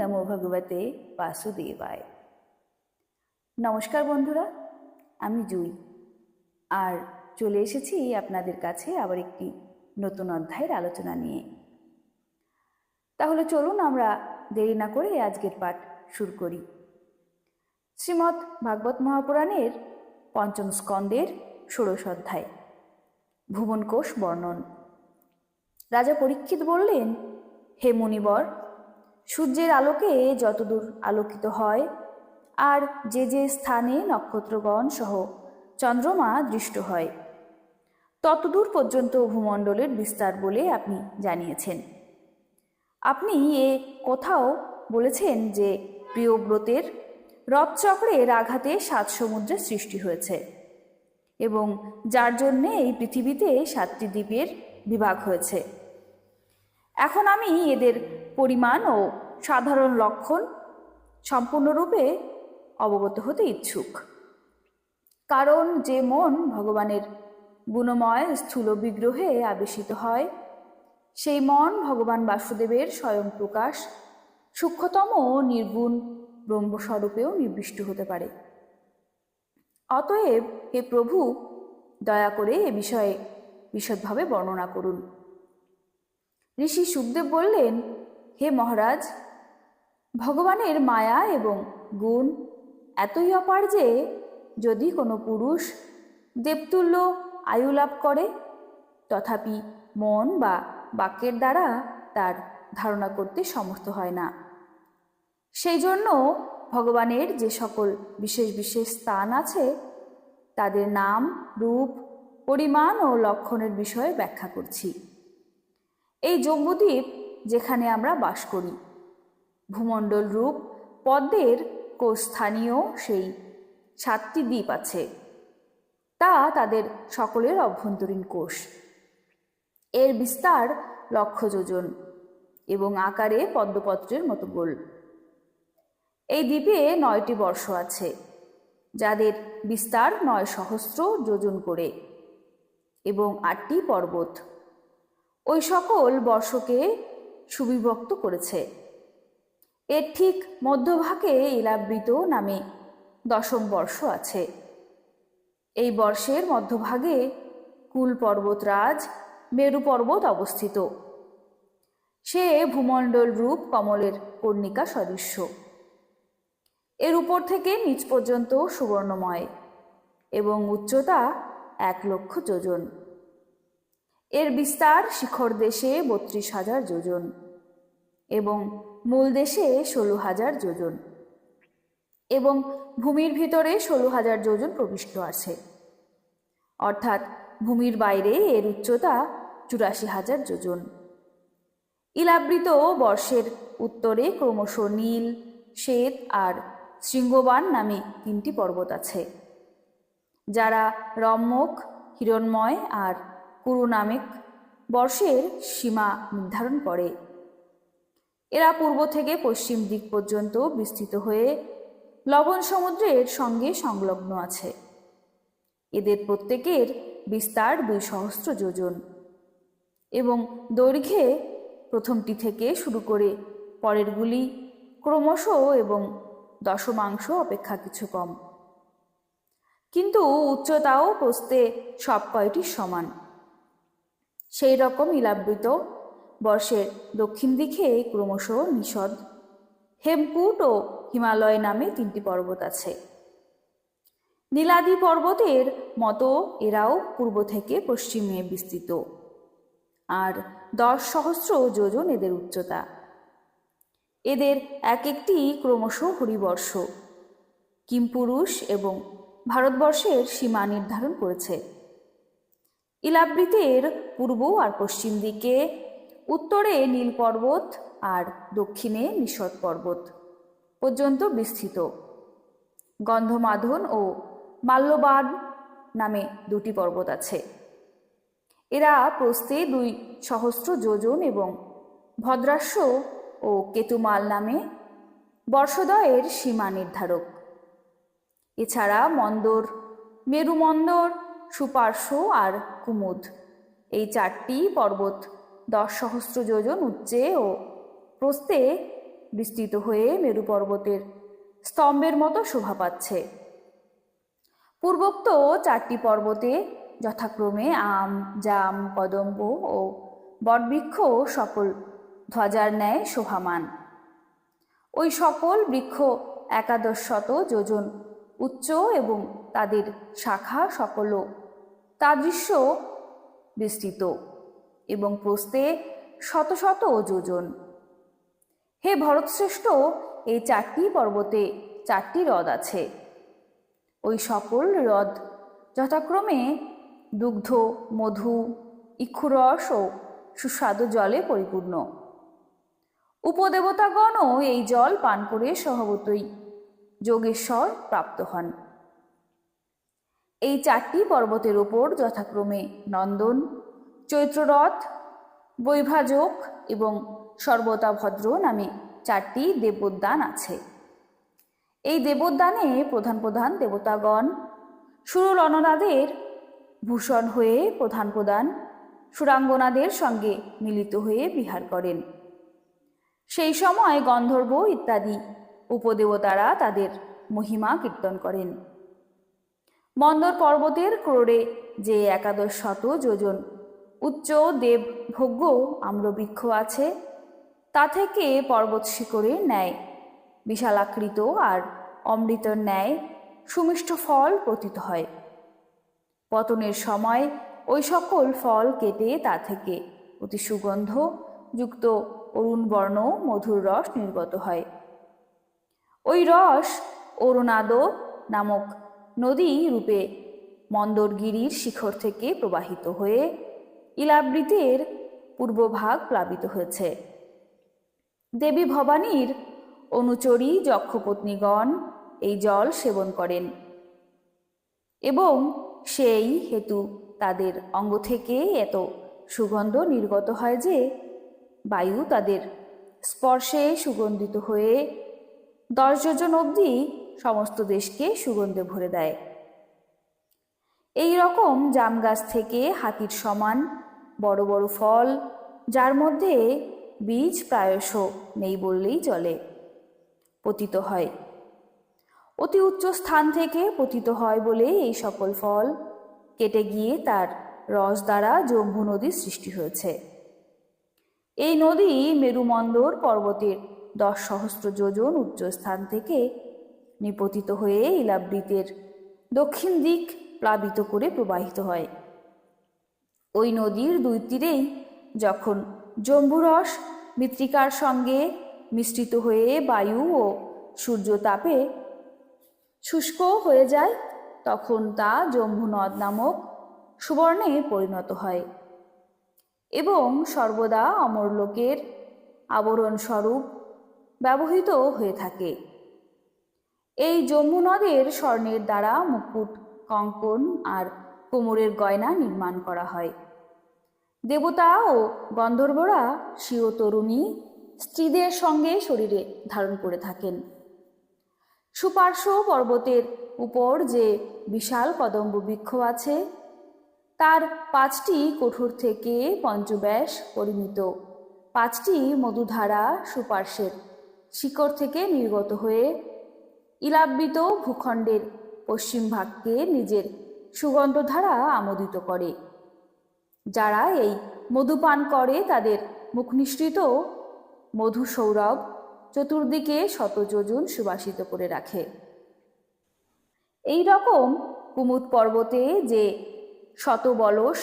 নমো ভগবতে বাসুদেবায়। নমস্কার বন্ধুরা, আমি জুই। আর চলে এসেছি আপনাদের কাছে আবার একটি নতুন অধ্যায়ের আলোচনা নিয়ে। তাহলে চলুন আমরা দেরি না করে আজকের পাঠ শুরু করি। শ্রীমৎ ভাগবত মহাপুরাণের পঞ্চম স্কন্দের ষোড়শ অধ্যায়, ভুবনকোষ বর্ণন। রাজা পরীক্ষিত বললেন, হে মুনিবর সূর্যের আলোকে যতদূর আলোকিত হয়, আর যে যে স্থানে নক্ষত্রগণ সহ চন্দ্রমা দৃষ্ট হয়, ততদূর পর্যন্ত ভূমণ্ডলের বিস্তার বলে আপনি জানিয়েছেন। আপনি এ কোথাও বলেছেন যে প্রিয়ব্রতের রথচক্রের আঘাতে সাত সমুদ্রের সৃষ্টি হয়েছে এবং যার জন্যে এই পৃথিবীতে সাতটি দ্বীপের বিভাগ হয়েছে। এখন আমি এদের পরিমাণ ও সাধারণ লক্ষণ সম্পূর্ণরূপে অবগত হতে ইচ্ছুক। কারণ যে মন ভগবানের গুণময় স্থূল বিগ্রহে আবেশিত হয়, সেই মন ভগবান বাসুদেবের স্বয়ং প্রকাশ সূক্ষ্মতম নির্গুণ ব্রহ্মস্বরূপেও নির্বিষ্ট হতে পারে। অতএব হে প্রভু, দয়া করে এ বিষয়ে বিশদভাবে বর্ণনা করুন। ঋষি সুখদেব বললেন হে মহারাজ, ভগবানের মায়া এবং গুণ এতই অপার যে যদি কোনো পুরুষ দেবতুল্য আয়ু লাভ করে, তথাপি মন বা বাক্যের দ্বারা তার ধারণা করতে সমর্থ হয় না। সেই জন্য ভগবানের যে সকল বিশেষ বিশেষ স্থান আছে, তাদের নাম, রূপ, পরিমাণ ও লক্ষণের বিষয়ে ব্যাখ্যা করছি। এই জম্বুদ্বীপ যেখানে আমরা বাস করি। ভূমণ্ডল রূপ পদ্মের কোস্থানীয় সেই সাতটি দ্বীপ আছে। তা তাদের সকলের অভ্যন্তরীণ কোষ। এর বিস্তার লক্ষ যোজন এবং আকারে পদ্মপত্রের মতো গোল। এই দ্বীপে নয়টি বর্ষ আছে, যাদের বিস্তার নয় সহস্র যোজন করে এবং আটটি পর্বত। ওই সকল বর্ষকে সুবিভক্ত করেছে। এর ঠিক মধ্যভাগে ইলাবৃত নামে দশম বর্ষ আছে। এই বর্ষের মধ্যভাগে কুল পর্বতরাজ মেরু পর্বত অবস্থিত। সে ভূমণ্ডল রূপ কমলের কর্ণিকা সদৃশ্য। এর উপর থেকে নিচ পর্যন্ত সুবর্ণময় এবং উচ্চতা এক লক্ষ যোজন এর বিস্তার শিখর দেশে বত্রিশ হাজার যোজন এবং মূল দেশে ষোলো হাজার যোজন এবং ভূমির ভিতরে ষোলো হাজার যোজন প্রবিষ্ট আছে। অর্থাৎ ভূমির বাইরে এর উচ্চতা চুরাশি হাজার যোজন। ইলাবৃত বর্ষের উত্তরে ক্রমশ নীল, শ্বেত আর শৃঙ্গবান নামে তিনটি পর্বত আছে, যারা রম্যক, হিরণময় আর কুরু নামেক বর্ষের সীমা নির্ধারণ করে। এরা পূর্ব থেকে পশ্চিম দিক পর্যন্ত বিস্তৃত হয়ে লবণ সমুদ্রের সঙ্গে সংলগ্ন আছে। এদের প্রত্যেকের বিস্তার দুই সহস্র যোজন এবং দৈর্ঘ্যে প্রথমটি থেকে শুরু করে পরেরগুলি ক্রমশ এবং দশমাংশ অপেক্ষা কিছু কম। কিন্তু উচ্চতাও প্রস্তে সব কয়টি সমান। সেই রকম ইলাবৃত বর্ষের দক্ষিণ দিকে ক্রমশ নিষদ। হেমকুট ও হিমালয় নামে তিনটি পর্বত আছে। নীলাদি পর্বতের মতো এরাও পূর্ব থেকে পশ্চিমে বিস্তৃত। আর দশ সহস্র যোজন এদের উচ্চতা। এদের এক একটি ক্রমশ হরিবর্ষ। কিমপুরুষ এবং ভারতবর্ষের সীমা নির্ধারণ করেছে। ইলাবৃতের পূর্ব আর পশ্চিম দিকে, উত্তরে নীল পর্বত আর দক্ষিণে নিষদ পর্বত পর্যন্ত বিস্তৃত। গন্ধমাধন ও মাল্যবাদ নামে দুটি পর্বত আছে। এরা প্রস্তে দুই সহস্র যোজন এবং ভদ্রাস্য ও কেতুমাল নামে বর্ষদয়ের সীমা নির্ধারক। এছাড়া মন্দর, মেরুমন্দর সুপার্শ্ব আর কুমুদ। এই চারটি পর্বত দশ সহস্র যোজন উচ্চে ও প্রস্তে বিস্তৃত হয়ে মেরু পর্বতের স্তম্ভের মতো শোভা পাচ্ছে। পূর্বোক্ত চারটি পর্বতে যথাক্রমে আম, জাম, কদম্ব ও বটবৃক্ষ সকল ধ্বজার ন্যায় শোভামান। ওই সকল বৃক্ষ একাদশ শত যোজন উচ্চ এবং তাদের শাখা সকল তাদৃশ্য বিস্তৃত এবং প্রস্তে শত শত যোজন। হে ভরতশ্রেষ্ঠ, এই চারটি পর্বতে চারটি হ্রদ আছে। ওই সকল হ্রদ যথাক্রমে দুগ্ধ, মধু, ইক্ষুরস ও সুস্বাদু জলে পরিপূর্ণ। উপদেবতাগণও এই জল পান করে স্বভাবতই যোগেশ্বর প্রাপ্ত হন। এই চারটি পর্বতের ওপর যথাক্রমে নন্দন, চৈত্ররথ, বৈভাজক এবং সর্বতাভদ্র নামে চারটি দেবোদ্যান আছে। এই দেবোদ্যানে প্রধান প্রধান দেবতাগণ সুরল অনরাদের ভূষণ হয়ে প্রধান প্রধান সুরাঙ্গনাদের সঙ্গে মিলিত হয়ে বিহার করেন। সেই সময় গন্ধর্ব ইত্যাদি উপদেবতারা তাদের মহিমা কীর্তন করেন। মন্দর পর্বতের ক্রোড়ে যে একাদশ শত যোজন, উচ্চ দেব ভোগ্য আম্রবৃক্ষ আছে, তা থেকে পর্বত শিখরে ন্যায় বিশালাকৃত আর অমৃতর ন্যায় সুমিষ্ট ফল পতিত হয়। পতনের সময় ওই সকল ফল কেটে তা থেকে অতি সুগন্ধ যুক্ত অরুণ বর্ণ মধুর রস নির্গত হয়। ওই রস অরুণাদ নামক নদী রূপে মন্দরগিরির শিখর থেকে প্রবাহিত হয়ে ইলাবৃতের পূর্বভাগ প্লাবিত হয়েছে। দেবী ভবানীর অনুচরী যক্ষপত্নীগণ এই জল সেবন করেন এবং সেই হেতু তাদের অঙ্গ থেকে এত সুগন্ধ নির্গত হয় যে বায়ু তাদের স্পর্শে সুগন্ধিত হয়ে দশ যোজন অবধি সমস্ত দেশকে সুগন্ধে ভরে দেয়। এই রকম জাম গাছ থেকে হাতির সমান বড় বড় ফল, যার মধ্যে বীজ প্রায়শ নেই বললেই চলে, পতিত হয়। অতি উচ্চ স্থান থেকে পতিত হয় বলে এই সকল ফল, কেটে গিয়ে তার রস দ্বারা জম্বু নদীর সৃষ্টি হয়েছে। এই নদী মেরুমন্দর পর্বতের দশ সহস্র যোজন উচ্চ স্থান থেকে নিপতিত হয়ে ইলাবৃতের দক্ষিণ দিক প্লাবিত করে প্রবাহিত হয়। ওই নদীর দুই তীরেই যখন জম্বুরস মৃত্তিকার সঙ্গে মিশ্রিত হয়ে বায়ু ও সূর্য তাপে শুষ্ক হয়ে যায়, তখন তা জম্বু নদ নামক সুবর্ণে পরিণত হয় এবং সর্বদা অমরলোকের আবরণ স্বরূপ ব্যবহৃত হয়ে থাকে। এই জম্মু নদের স্বর্ণের দ্বারা মুকুট, কঙ্কন আর কোমরের গয়না নির্মাণ করা হয়। দেবতা ও গন্ধর্বরা স্বীয় তরুণী স্ত্রীদের সঙ্গে শরীরে ধারণ করে থাকেন। সুপার্শ্ব পর্বতের উপর যে বিশাল কদম্ব বৃক্ষ আছে, তার পাঁচটি কঠোর থেকে পঞ্চব্যাস পরিমিত। পাঁচটি মধুধারা সুপার্শ্বের শিকড় থেকে নির্গত হয়ে ইলাবৃত ভূখণ্ডের পশ্চিম ভাগকে নিজের সুগন্ধধারা আমোদিত করে। যারা এই মধুপান করে, তাদের মুখ নিঃসৃত মধু সৌরভ চতুর্দিকে শত যোজন সুবাসিত করে রাখে। এই রকম কুমুদ পর্বতে যে শতবলস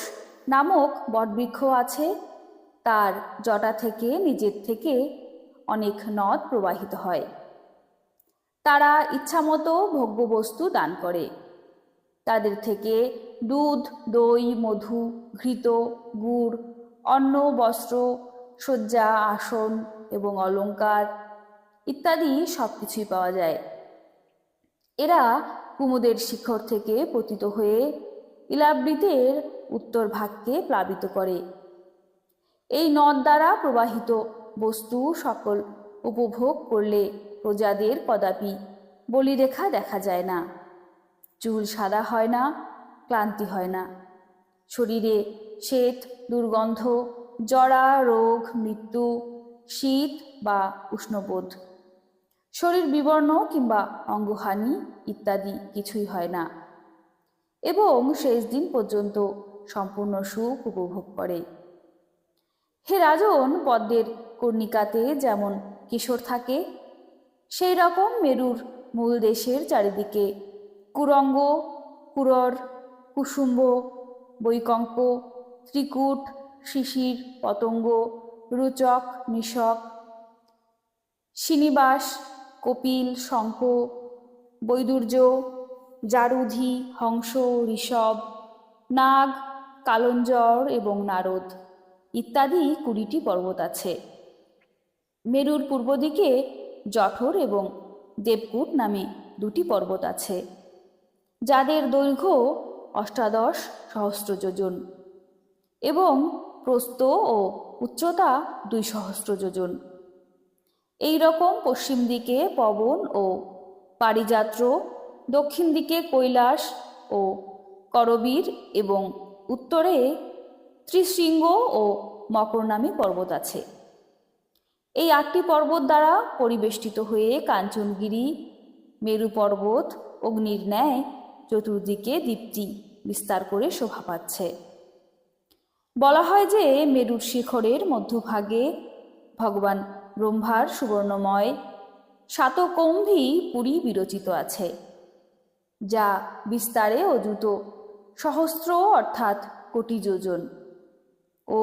নামক বটবৃক্ষ আছে, তার জটা থেকে নিজের থেকে অনেক নদ প্রবাহিত হয়। তারা ইচ্ছামতো ভোগ্যবস্তু দান করে। তাদের থেকে দুধ, দই, মধু, ঘৃত, গুড়, অন্ন, বস্ত্র, শয্যা, আসন এবং অলঙ্কার ইত্যাদি সব কিছুই পাওয়া যায়। এরা কুমুদের শিখর থেকে পতিত হয়ে ইলাবৃতের উত্তর ভাগকে প্লাবিত করে। এই নদ দ্বারা প্রবাহিত বস্তু সকল উপভোগ করলে প্রজাদের কদাপি বলিরেখা দেখা যায় না। চুল সাদা হয় না, ক্লান্তি হয় না। শরীরে শ্বেত দুর্গন্ধ, জরা, রোগ, মৃত্যু, শীত বা উষ্ণবোধ। শরীর বিবর্ণ কিংবা অঙ্গহানি ইত্যাদি কিছুই হয় না। এবং শেষ দিন পর্যন্ত সম্পূর্ণ সুখ উপভোগ করে। হে রাজন, পদ্মের কর্ণিকাতে যেমন কিশোর থাকে সেই রকম মেরুর মূল দেশের চারিদিকে। কুরঙ্গ, কুরর কুসুম্ব বৈকঙ্ক ত্রিকুট, শিশির, পতঙ্গ, রুচক নিশক শ্রীনিবাস কপিল, শঙ্খ, বৈদুর্য, জারুধি, হংস, ঋষভ, নাগ, কালঞ্জর এবং নারদ ইত্যাদি কুড়িটি পর্বত আছে। মেরুর পূর্ব দিকে জঠর এবং দেবকূট নামে দুটি পর্বত আছে, যাদের দৈর্ঘ্য অষ্টাদশ সহস্র যোজন এবং প্রস্থ ও উচ্চতা দুই সহস্র যোজন এই রকম পশ্চিম দিকে পবন ও পারিযাত্র দক্ষিণ দিকে কৈলাস ও করবীর এবং উত্তরে ত্রিশৃঙ্গ ও মকর নামী পর্বত আছে। এই আটটি পর্বত দ্বারা পরিবেষ্টিত হয়ে কাঞ্চনগিরি মেরু পর্বত অগ্নির ন্যায় চতুর্দিকে দীপ্তি বিস্তার করে শোভা পাচ্ছে। বলা হয় যে মেরুর শিখরের মধ্যভাগে ভগবান ব্রহ্মার সুবর্ণময় সাতকৌম্ভী পুরী বিরচিত আছে, যা বিস্তারে অযুত সহস্র অর্থাৎ কোটি যোজন ও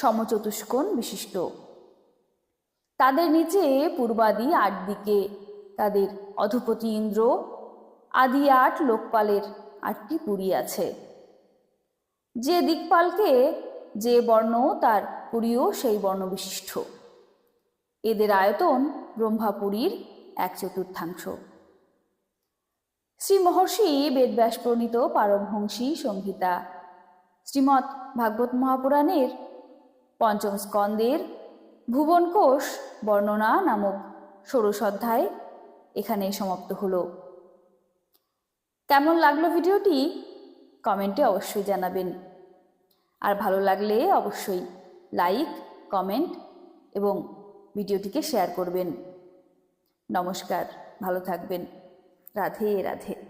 সমচতুষ্কোণ বিশিষ্ট। তাদের নিচে পূর্বাদি আট দিকে, তাদের অধপতি ইন্দ্র আদি আট লোকপালের আটটি পুরী আছে। যে দিকপালকে যে বর্ণ, তার পুরীও সেই বর্ণ বিশিষ্ট এদের আয়তন ব্রহ্মাপুরীর এক চতুর্থাংশ। শ্রী মহর্ষি বেদব্যাস প্রণীত পারমহংসী সংহিতা। শ্রীমৎ ভাগবত মহাপুরাণের পঞ্চম স্কন্দের ভুবনকোষ বর্ণনা নামক ষোড়শ অধ্যায় এখানে সমাপ্ত হলো। কেমন লাগল ভিডিওটি? কমেন্টে অবশ্যই জানাবেন। আর ভালো লাগলে অবশ্যই লাইক, কমেন্ট এবং ভিডিওটিকে শেয়ার করবেন। নমস্কার, ভালো থাকবেন। রাধে রাধে।